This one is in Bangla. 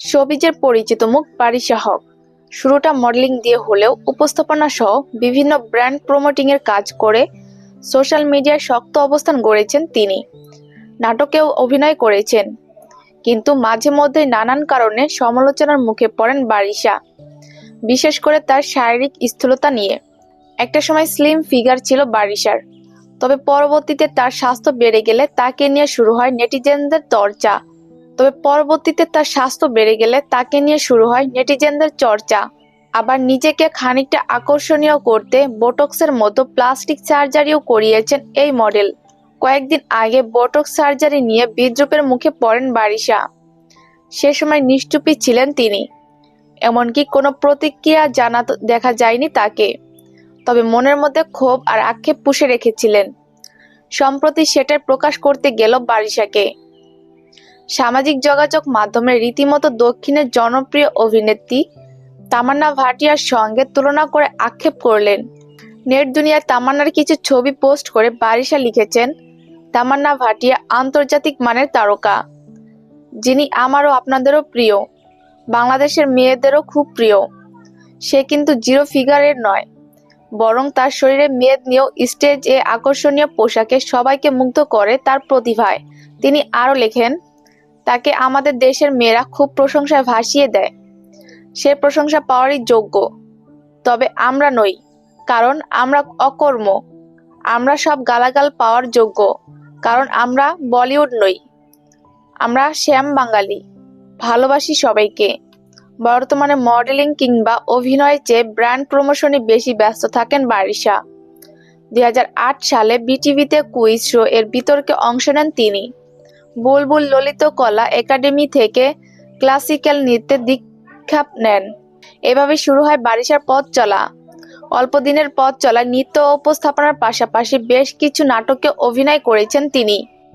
শোবিজের পরিচিত মুখ বারিশা হক। শুরুটা মডেলিং দিয়ে হলেও উপস্থাপনা সহ বিভিন্ন ব্র্যান্ড প্রমোটিংয়ের কাজ করে সোশ্যাল মিডিয়ায় শক্ত অবস্থান গড়েছেন তিনি। নাটকেও অভিনয় করেছেন। কিন্তু মাঝে মধ্যে নানান কারণে সমালোচনার মুখে পড়েন বারিশা, বিশেষ করে তার শারীরিক স্থূলতা নিয়ে। একটা সময় স্লিম ফিগার ছিল বারিশার, তবে পরবর্তীতে তার স্বাস্থ্য বেড়ে গেলে তাকে নিয়ে শুরু হয় নেটিজেনদের চর্চা তবে পরবর্তীতে তার স্বাস্থ্য বেড়ে গেলে তাকে নিয়ে শুরু হয় নেটিজেনদের চর্চা। আবার নিজেকে খানিকটা আকর্ষণীয় করতে বোটক্সের মতো প্লাস্টিক সার্জারিও করিয়েছেন এই মডেল। কয়েকদিন আগে বোটক্স সার্জারি নিয়ে বিদ্রুপের মুখে পড়েন বারিশা। সে সময় নিশ্চুপই ছিলেন তিনি। এমনকি কোনো প্রতিক্রিয়া জানা দেখা যায়নি তাকে। তবে মনের মধ্যে ক্ষোভ আর আক্ষেপ পুষে রেখেছিলেন। সম্প্রতি সেটাই প্রকাশ করতে গেল বারিশাকে। সামাজিক যোগাযোগ মাধ্যমে রীতিমতো দক্ষিণের জনপ্রিয় অভিনেত্রী তামান্না ভাটিয়ার সঙ্গে তুলনা করে আক্ষেপ করলেন। নেট দুনিয়ায় তামান্নার কিছু ছবি পোস্ট করে বারিশা লিখেছেন, তামান্না ভাটিয়া আন্তর্জাতিক মানের তারকা, যিনি আমারও আপনাদেরও প্রিয়, বাংলাদেশের মেয়েদেরও খুব প্রিয়। সে কিন্তু জিরো ফিগারের নয়, বরং তার শরীরে মেদ নিয়েও স্টেজ এ আকর্ষণীয় পোশাকে সবাইকে মুগ্ধ করে তার প্রতিভায়। তিনি আরও লেখেন তাকে আমাদের দেশের মেয়েরা খুব প্রশংসায় ভাসিয়ে দেয়। সে প্রশংসা পাওয়ারই যোগ্য। তবে আমরা নই, কারণ আমরা অকর্ম। আমরা সব গালাগাল পাওয়ার যোগ্য, কারণ আমরা বলিউড নই। আমরা শ্যাম বাঙালি, ভালোবাসি সবাইকে। বর্তমানে মডেলিং কিংবা অভিনয়ের চেয়ে ব্র্যান্ড প্রমোশনে বেশি ব্যস্ত থাকেন বারিশা। দু হাজার আট সালে বিটিভিতে কুইজ শো এর বিতর্কে অংশ নেন তিনি। বুলবুল ললিত কলা একাডেমি থেকে ক্লাসিক্যাল নৃত্যে দীক্ষা নেন। এভাবে শুরু হয় বারিশার পথ চলা। অল্প দিনের পথ চলা নৃত্য উপস্থাপনার পাশাপাশি বেশ কিছু নাটকে অভিনয় করেছেন তিনি।